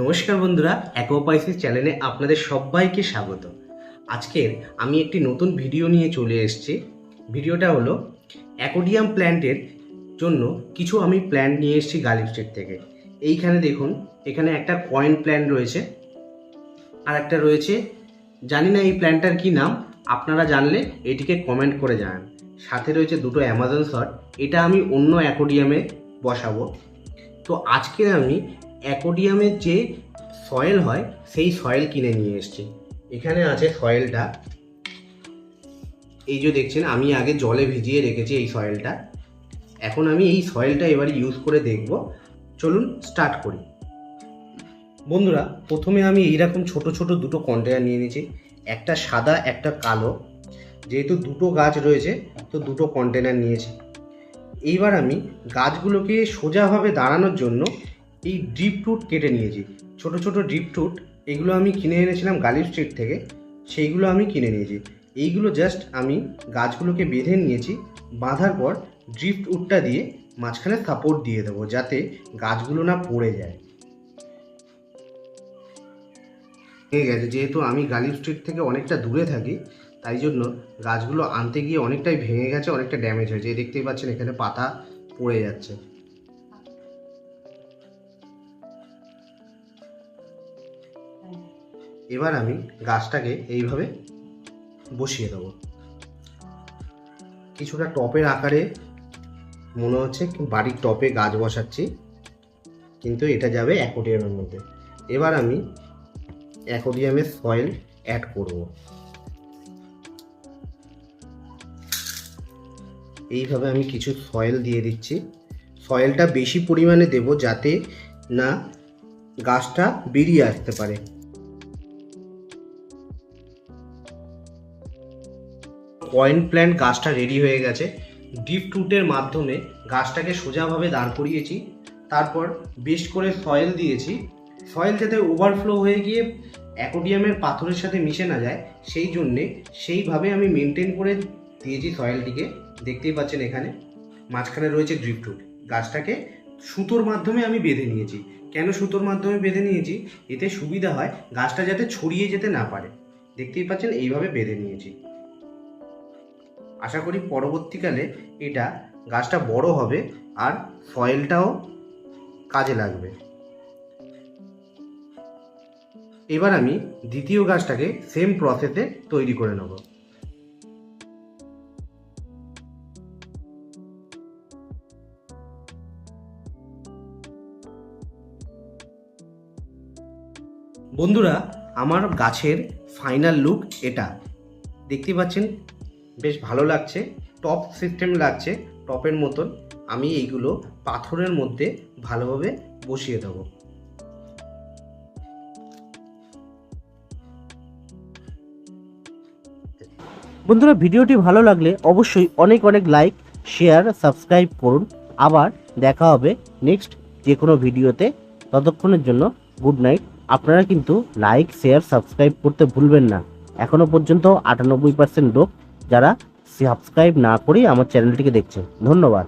নমস্কার বন্ধুরা অ্যাকোপাইসিস চ্যানেলে আপনাদের সবাইকে স্বাগত। আজকের আমি একটি নতুন ভিডিও নিয়ে চলে এসেছি। ভিডিওটা হলো অ্যাকোডিয়াম প্ল্যান্টের জন্য কিছু আমি প্ল্যান্ট নিয়ে এসেছি গালিব স্ট্রিট থেকে। এইখানে দেখুন, এখানে একটা কয়েন প্ল্যান্ট রয়েছে। আর একটা রয়েছে, জানি না এই প্ল্যান্টটার কি নাম, আপনারা জানলে এটিকে কমেন্ট করে জানান। সাথে রয়েছে দুটো অ্যামাজন শট এটা আমি অন্য অ্যাকোডিয়ামে বসাবো। তো আজকে আমি অ্যাকোডিয়ামের যে সয়েল হয়, সেই সয়েল কিনে নিয়ে এসেছি। এখানে আছে সয়েলটা এই যে দেখছেন, আমি আগে জলে ভিজিয়ে রেখেছি এই সয়েলটা এখন আমি এই সয়েলটা এবার ইউজ করে দেখব। চলুন স্টার্ট করি। বন্ধুরা, প্রথমে আমি এইরকম ছোট ছোট দুটো কন্টেনার নিয়ে নিয়েছি। একটা সাদা, একটা কালো। যেহেতু দুটো গাছ রয়েছে, তো দুটো কন্টেনার নিয়েছি। এইবার আমি গাছগুলোকে সোজাভাবে দাঁড়ানোর জন্য এই ড্রিপ ফ্রুট কেটে নিয়েছি। ছোট ছোট ড্রিপ ফ্রুট এগুলো আমি কিনে এনেছিলাম গালিব স্ট্রিট থেকে, সেইগুলো আমি কিনে নিয়েছি। এইগুলো জাস্ট আমি গাছগুলোকে বেঁধে নিয়েছি, বাঁধার পর ড্রিপ উডটা দিয়ে মাঝখানে সাপোর্ট দিয়ে দেবো যাতে গাছগুলো না পড়ে যায়। ঠিক আছে যেহেতু আমি গালিব স্ট্রিট থেকে অনেকটা দূরে থাকি, তাই জন্য গাছগুলো আনতে গিয়ে অনেকটাই ভেঙে গেছে, অনেকটা ড্যামেজ হয়েছে। দেখতেই পাচ্ছেন, এখানে পাতা পড়ে যাচ্ছে। এবার আমি গাছটাকে এইভাবে বসিয়ে দেবো। কিছুটা টপের আকারে মনে হচ্ছে বাড়ির টপে গাছ বসাচ্ছি, কিন্তু এটা যাবে অ্যাকোডিয়ামের মধ্যে। এবার আমি অ্যাকোডিয়ামের সয়েল অ্যাড করব। এইভাবে আমি কিছু সয়েল দিয়ে দিচ্ছি। সয়েলটা বেশি পরিমাণে দেব যাতে না গাছটা বেরিয়ে আসতে পারে। কয়েন প্ল্যান্ট গাছটা রেডি হয়ে গেছে। ডিপ টুটের মাধ্যমে গাছটাকে সোজাভাবে দাঁড় করিয়েছি। তারপর বেশ করে সয়েল দিয়েছি। সয়েল যাতে ওভারফ্লো হয়ে গিয়ে অ্যাকোডিয়ামের পাথরের সাথে মিশে না যায়, সেই জন্যে সেইভাবে আমি মেনটেন করে দিয়েছি সয়েলটিকে দেখতেই পাচ্ছেন এখানে। মাঝখানে রয়েছে ড্রিপ টুট গাছটাকে সুতোর মাধ্যমে আমি বেঁধে নিয়েছি। কেন সুতোর মাধ্যমে বেঁধে নিয়েছি? এতে সুবিধা হয় গাছটা যাতে ছড়িয়ে যেতে না পারে। দেখতেই পাচ্ছেন, এইভাবে বেঁধে নিয়েছি। আশা করি পরবর্তীকালে এটা গাছটা বড় হবে আর সয়েলটাও কাজে লাগবে। এবার আমি দ্বিতীয় গাছটাকে সেম প্রসেসে তৈরি করে নেব। বন্ধুরা, আমার গাছের ফাইনাল লুক এটা। দেখতে পাচ্ছেন বেশ ভালো লাগছে। টপ সিস্টেম লাগছে টপের মতন। আমি এইগুলো পাথরের মধ্যে ভালোভাবে বসিয়ে দেবো। বন্ধুরা, ভিডিওটি ভালো লাগলে অবশ্যই অনেক অনেক লাইক শেয়ার সাবস্ক্রাইব করুন। আবার দেখা হবে নেক্সট যে কোনো ভিডিওতে। ততক্ষণের জন্য গুড নাইট আপনারা কিন্তু লাইক শেয়ার সাবস্ক্রাইব করতে ভুলবেন না। এখনও পর্যন্ত আটানব্বই পার্সেন্ট লোক যারা সাবস্ক্রাইব না করেই আমার চ্যানেলটিকে দেখছেন। ধন্যবাদ।